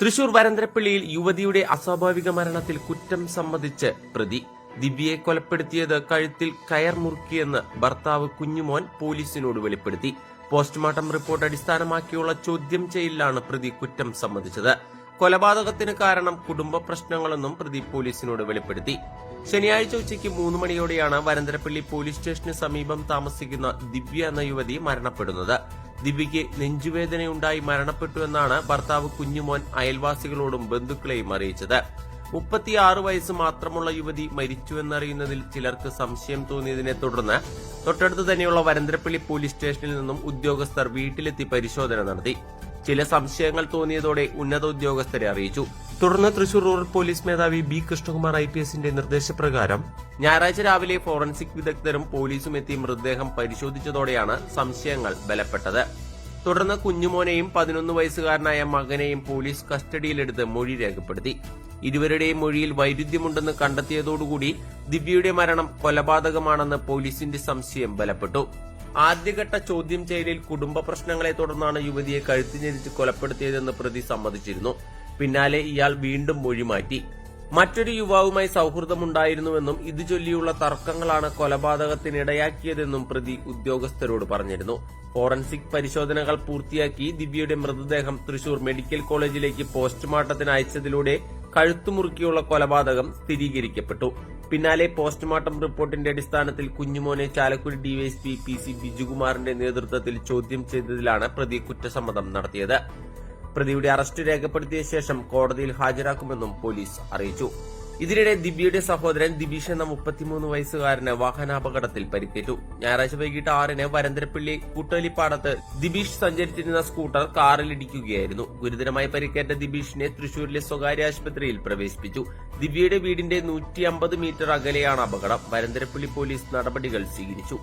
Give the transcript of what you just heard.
തൃശൂർ വരന്തരപ്പള്ളിയിൽ യുവതിയുടെ അസ്വാഭാവിക മരണത്തിൽ കുറ്റം സമ്മതിച്ച് പ്രതി. ദിവ്യയെ കൊലപ്പെടുത്തിയത് കഴുത്തിൽ കയർ മുറുക്കിയെന്ന് ഭർത്താവ് കുഞ്ഞുമോൻ പോലീസിനോട് വെളിപ്പെടുത്തി. പോസ്റ്റ്മോർട്ടം റിപ്പോർട്ട് അടിസ്ഥാനമാക്കിയുള്ള ചോദ്യം ചെയ്യലിലാണ് പ്രതി കുറ്റം സമ്മതിച്ചത്. കൊലപാതകത്തിന് കാരണം കുടുംബ പ്രശ്നങ്ങളെന്നും പ്രതി പോലീസിനോട് വെളിപ്പെടുത്തി. ശനിയാഴ്ച ഉച്ചയ്ക്ക് മൂന്ന് മണിയോടെയാണ് വരന്തരപ്പള്ളി പോലീസ് സ്റ്റേഷന് സമീപം താമസിക്കുന്ന ദിവ്യ എന്ന യുവതി മരണപ്പെടുന്നത്. ദിവ്യയ്ക്ക് നെഞ്ചുവേദനയുണ്ടായി മരണപ്പെട്ടുവെന്നാണ് ഭർത്താവ് കുഞ്ഞുമോൻ അയൽവാസികളോടും ബന്ധുക്കളെയും അറിയിച്ചത്. മുപ്പത്തിയാറ് വയസ്സ് മാത്രമുള്ള യുവതി മരിച്ചുവെന്നറിയുന്നതിൽ ചിലർക്ക് സംശയം തോന്നിയതിനെ തുടർന്ന് തൊട്ടടുത്ത് തന്നെയുള്ള വരന്തരപ്പള്ളി പോലീസ് സ്റ്റേഷനിൽ നിന്നും ഉദ്യോഗസ്ഥർ വീട്ടിലെത്തി പരിശോധന നടത്തി. ചില സംശയങ്ങൾ തോന്നിയതോടെ ഉന്നത ഉദ്യോഗസ്ഥരെ അറിയിച്ചു. തുടർന്ന് തൃശൂർ റൂറൽ പോലീസ് മേധാവി ബി കൃഷ്ണകുമാർ ഐ പി എസിന്റെ നിർദ്ദേശപ്രകാരം ഞായറാഴ്ച രാവിലെ ഫോറൻസിക് വിദഗ്ധരും പോലീസും എത്തി മൃതദേഹം പരിശോധിച്ചതോടെയാണ് സംശയങ്ങൾ ബലപ്പെട്ടത്. തുടർന്ന് കുഞ്ഞുമോനെയും പതിനൊന്ന് വയസ്സുകാരനായ മകനെയും പോലീസ് കസ്റ്റഡിയിലെടുത്ത് മൊഴി രേഖപ്പെടുത്തി. ഇരുവരുടെയും മൊഴിയിൽ വൈരുദ്ധ്യമുണ്ടെന്ന് കണ്ടെത്തിയതോടുകൂടി ദിവ്യയുടെ മരണം കൊലപാതകമാണെന്ന് പോലീസിന്റെ സംശയം ബലപ്പെട്ടു. ആദ്യഘട്ട ചോദ്യം ചെയ്യലിൽ കുടുംബ പ്രശ്നങ്ങളെ തുടർന്നാണ് യുവതിയെ കഴുത്തിഞ്ഞരിച്ച് കൊലപ്പെടുത്തിയതെന്ന് പ്രതി സമ്മതിച്ചിരുന്നു. പിന്നാലെ ഇയാൾ വീണ്ടും മൊഴി മാറ്റി മറ്റൊരു യുവാവുമായി സൗഹൃദമുണ്ടായിരുന്നുവെന്നും ഇത് ചൊല്ലിയുള്ള തർക്കങ്ങളാണ് കൊലപാതകത്തിനിടയാക്കിയതെന്നും പ്രതി ഉദ്യോഗസ്ഥരോട് പറഞ്ഞിരുന്നു. ഫോറൻസിക് പരിശോധനകൾ പൂർത്തിയാക്കി ദിവ്യയുടെ മൃതദേഹം തൃശൂർ മെഡിക്കൽ കോളേജിലേക്ക് പോസ്റ്റ്മോർട്ടത്തിന് അയച്ചതിലൂടെ കഴുത്തുമുറുക്കിയുള്ള കൊലപാതകം സ്ഥിരീകരിക്കപ്പെട്ടു. പിന്നാലെ പോസ്റ്റ്മോർട്ടം റിപ്പോർട്ടിന്റെ അടിസ്ഥാനത്തിൽ കുഞ്ഞുമോനെ ചാലക്കുടി ഡിവൈഎസ്പി പി സി ബിജുകുമാറിന്റെ നേതൃത്വത്തിൽ ചോദ്യം ചെയ്തതിലാണ് പ്രതി കുറ്റസമ്മതം നടത്തിയത്. പ്രതിയുടെ അറസ്റ്റ് രേഖപ്പെടുത്തിയ ശേഷം കോടതിയിൽ ഹാജരാക്കുമെന്നും പോലീസ് അറിയിച്ചു. ഇതിനിടെ ദിബിയുടെ സഹോദരൻ ദിബീഷ് എന്ന മുപ്പത്തിമൂന്ന് വയസ്സുകാരന് വാഹനാപകടത്തിൽ പരിക്കേറ്റു. ഞായറാഴ്ച വൈകിട്ട് ആറിന് വരന്തരപ്പള്ളി കൂട്ടലിപ്പാടത്ത് ദിബീഷ് സഞ്ചരിച്ചിരുന്ന സ്കൂട്ടർ കാറിലിടിക്കുകയായിരുന്നു ഗുരുതരമായി പരിക്കേറ്റ ദിബീഷിനെ തൃശൂരിലെ സ്വകാര്യ ആശുപത്രിയിൽ പ്രവേശിപ്പിച്ചു. ദിബിയുടെ വീടിന്റെ നൂറ്റി മീറ്റർ അകലെയാണ് അപകടം. വരന്തരപ്പള്ളി പോലീസ് നടപടികൾ സ്വീകരിച്ചു.